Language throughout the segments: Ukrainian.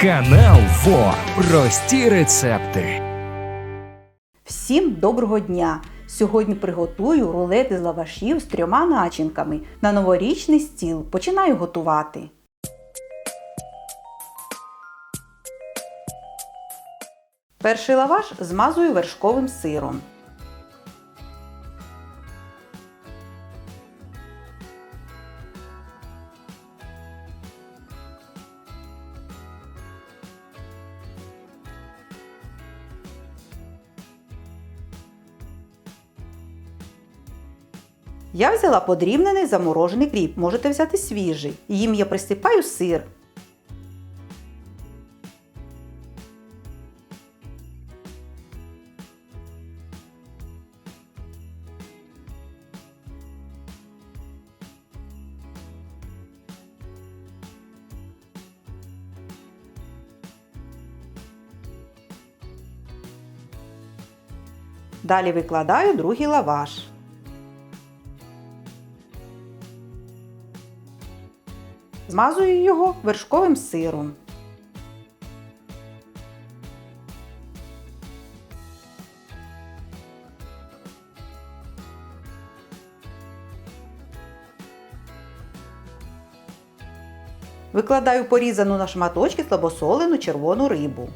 Канал ФО. Прості рецепти. Всім доброго дня! Сьогодні приготую рулети з лавашів з трьома начинками на новорічний стіл. Починаю готувати. Перший лаваш змазую вершковим сиром. Я взяла подрібнений заморожений кріп, можете взяти свіжий. Їм я присипаю сир. Далі викладаю другий лаваш. Змазую його вершковим сиром. Викладаю порізану на шматочки слабосолену червону рибу.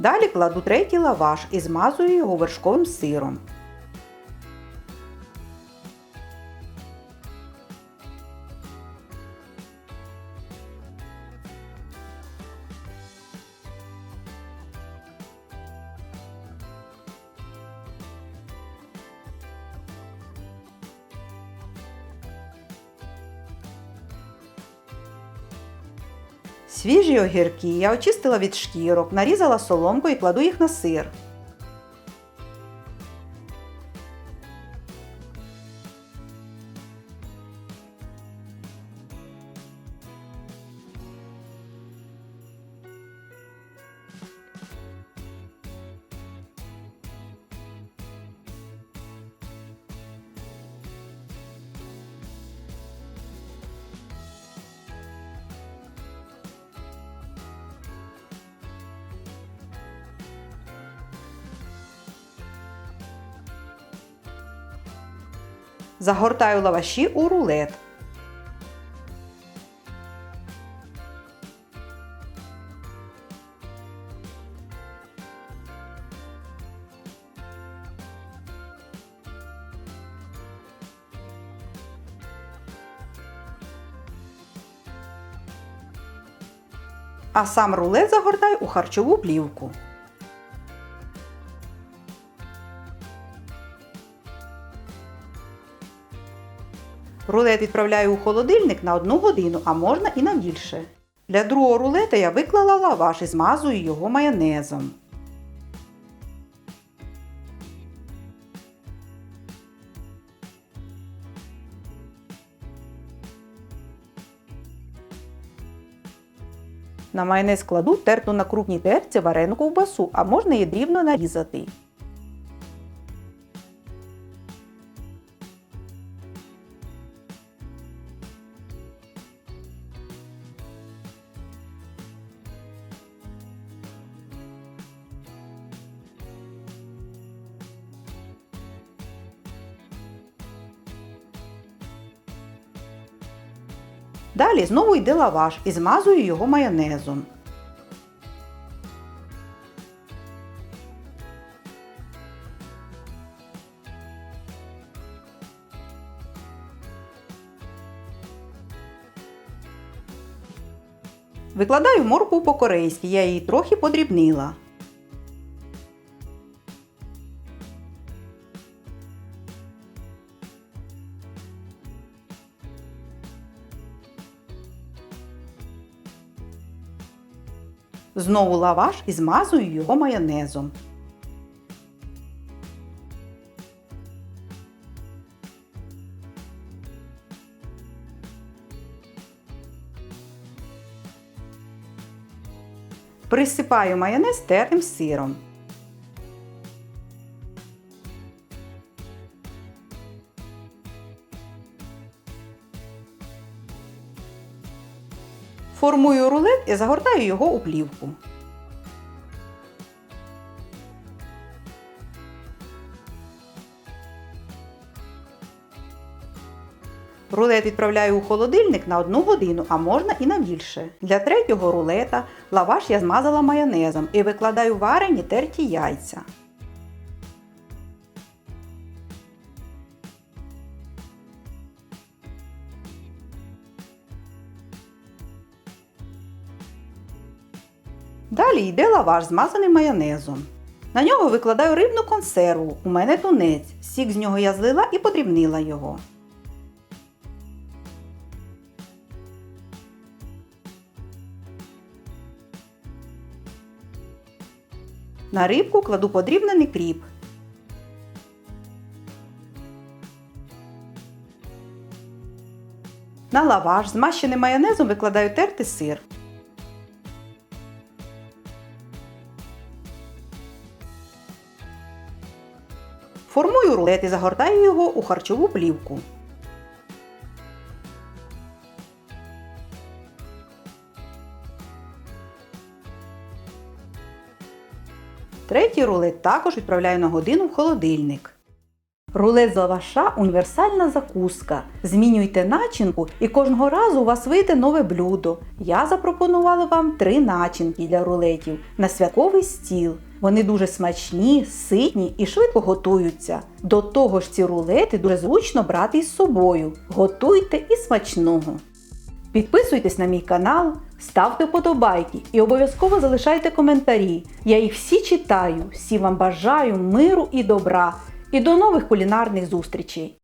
Далі кладу третій лаваш і змазую його вершковим сиром. Свіжі огірки я очистила від шкірок, нарізала соломку і кладу їх на сир. Загортаю лаваші у рулет. А сам рулет загортаю у харчову плівку. Рулет відправляю у холодильник на 1 годину, а можна і на більше. Для другого рулета я виклала лаваш і змазую його майонезом. На майонез кладу терту на крупній терці варену ковбасу, а можна її дрібно нарізати. Далі знову йде лаваш і змазую його майонезом. Викладаю моркву по-корейськи, я її трохи подрібнила. Знову лаваш і змазую його майонезом. Присипаю майонез тертим сиром. Формую рулет і загортаю його у плівку. Рулет відправляю у холодильник на 1 годину, а можна і на більше. Для третього рулета лаваш я змазала майонезом і викладаю варені терті яйця. Далі йде лаваш змазаний майонезом. На нього викладаю рибну консерву. У мене тунець. Сік з нього я злила і подрібнила його. На рибку кладу подрібнений кріп. На лаваш, змащений майонезом, викладаю тертий сир. Формую рулет і загортаю його у харчову плівку. Третій рулет також відправляю на годину в холодильник. Рулет з лаваша універсальна закуска. Змінюйте начинку і кожного разу у вас вийде нове блюдо. Я запропонувала вам три начинки для рулетів на святковий стіл. Вони дуже смачні, ситні і швидко готуються. До того ж ці рулети дуже зручно брати із собою. Готуйте і смачного! Підписуйтесь на мій канал, ставте вподобайки і обов'язково залишайте коментарі. Я їх всі читаю, всі вам бажаю миру і добра. І до нових кулінарних зустрічей!